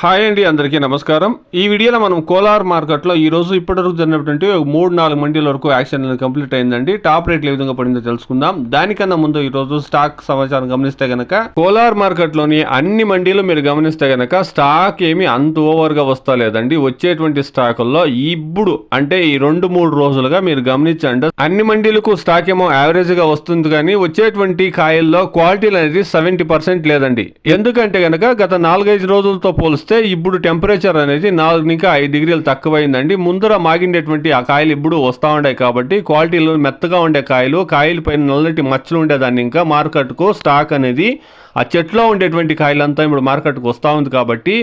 Hi అండి అందరికీ నమస్కారం. ఈ వీడియోలో మనం కోలార్ మార్కెట్లో ఈ రోజు ఇప్పటివరకు జరిగినటువంటి ఒక మూడు నాలుగు మండీల వరకు యాక్షన్ కంప్లీట్ అయిందండి. టాప్ రేట్లు ఏ విధంగా పడిందో తెలుసుకుందాం. దానికన్నా ముందు ఈ రోజు స్టాక్ సమాచారం గమనిస్తే గనక కోలార్ మార్కెట్లోని అన్ని మండీలు మీరు గమనిస్తే గనక స్టాక్ ఏమి అంత ఓవర్గా వస్తలేదండి. వచ్చేటువంటి స్టాకుల్లో ఇప్పుడు అంటే ఈ రెండు మూడు రోజులుగా మీరు గమనించండి. అన్ని మండీలకు స్టాక్ ఏమో యావరేజ్గా వస్తుంది కానీ వచ్చేటువంటి కాయల్లో క్వాలిటీలు అనేది సెవెంటీ పర్సెంట్ లేదండి. ఎందుకంటే గనక గత నాలుగైదు రోజులతో పోలిస్తే ఇప్పుడు టెంపరేచర్ అనేది నాలుగు ఇంకా ఐదు డిగ్రీలు తక్కువైందండి. ముందర మాగిండేటువంటి ఆ కాయలు ఇప్పుడు వస్తూ ఉన్నాయి కాబట్టి క్వాలిటీలో మెత్తగా ఉండే కాయలు కాయల పైన నల్లటి మచ్చలు ఉండేదాన్ని ఇంకా మార్కెట్కు స్టాక్ అనేది ఆ చెట్లో ఉండేటువంటి కాయలంతా ఇప్పుడు మార్కెట్కి వస్తూ ఉంది కాబట్టి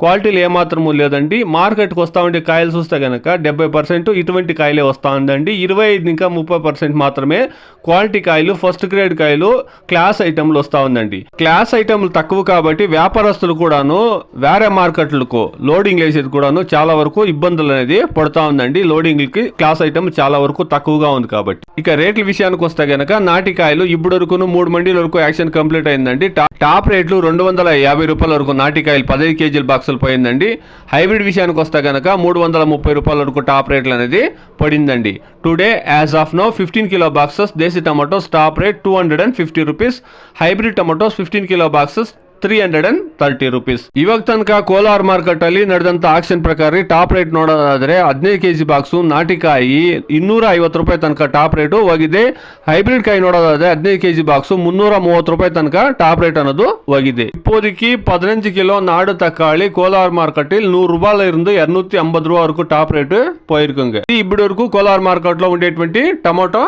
క్వాలిటీలు ఏమాత్రము లేదండి. మార్కెట్కి వస్తూ ఉండే కాయలు చూస్తే కనుక డెబ్బై పర్సెంట్ ఇటువంటి కాయలే వస్తూ ఉందండి. ఇరవై ఐదు ఇంకా ముప్పై పర్సెంట్ మాత్రమే క్వాలిటీ కాయలు ఫస్ట్ గ్రేడ్ కాయలు క్లాస్ ఐటెంలు వస్తూ ఉందండి. క్లాస్ ఐటెంలు తక్కువ కాబట్టి వ్యాపారస్తులు కూడాను వేరే మార్కెట్లకు లోడింగ్ వేసేది కూడాను చాలా వరకు ఇబ్బందులు అనేది పడుతూ ఉందండి. లోడింగ్కి క్లాస్ ఐటమ్ చాలా వరకు తక్కువగా ఉంది కాబట్టి. ఇక రేట్ల విషయానికి వస్తే గనక నాటికాయలు ఇప్పుడు వరకు మూడు మండీల వరకు యాక్షన్ కంప్లీట్ అయిందండి. టాప్ రేట్లు రెండు వందల యాభై రూపాయల వరకు నాటికాయలు పదహైదు కేజీల బాక్సులు పోయిందండి. హైబ్రిడ్ విషయానికి వస్తే గనక మూడు వందల ముప్పై రూపాయల వరకు టాప్ రేట్లు అనేది పడిందండి. Today as of no fifteen kilo boxes desi tomatoes top rate two hundred and fifty rupees hybrid tomatoes fifteen kilo boxes three hundred and thirty rupees ಇವಾಗ ತನಕ ಕೋಲಾರ ಮಾರ್ಕೆಟ್ ಅಲ್ಲಿ ನಡೆದಂತ ಆಕ್ಷನ್ ಪ್ರಕಾರ ಟಾಪ್ ರೇಟ್ ನೋಡೋದಾದ್ರೆ ಹದಿನೈದು ಕೆಜಿ ಬಾಕ್ಸ್ ನಾಟಿಕಾಯಿ ಇನ್ನೂರ ಐವತ್ತು ರೂಪಾಯಿ ತನಕ ಟಾಪ್ ರೇಟು ಹೋಗಿದೆ. ಹೈಬ್ರಿಡ್ ಕಾಯಿ ನೋಡೋದಾದ್ರೆ ಹದಿನೈದು ಕೆಜಿ ಬಾಕ್ಸ್ ಮುನ್ನೂರ ಮೂವತ್ತು ರೂಪಾಯಿ ತನಕ ಟಾಪ್ ರೇಟ್ ಅನ್ನೋದು ಹೋಗಿದೆ. இப்போதைக்கு பதினஞ்சு ಕಿಲೋ ನಾಡು ತಕ್ಕಾಳಿ கோலார் ಮಾರ್ಕೆಟ್ நூறு ரூபாயில இருந்து இருநூத்தி ಅಂಬತ್ ರೂಪಾಯಿ வரைக்கும் ಟಾಪ್ ರೇಟ್ போயிருக்குங்க இப்படி இருக்கும் கோலார் மார்க்கெட்ல ஒன் எயிட் டுவெண்ட்டி டொமேட்டோ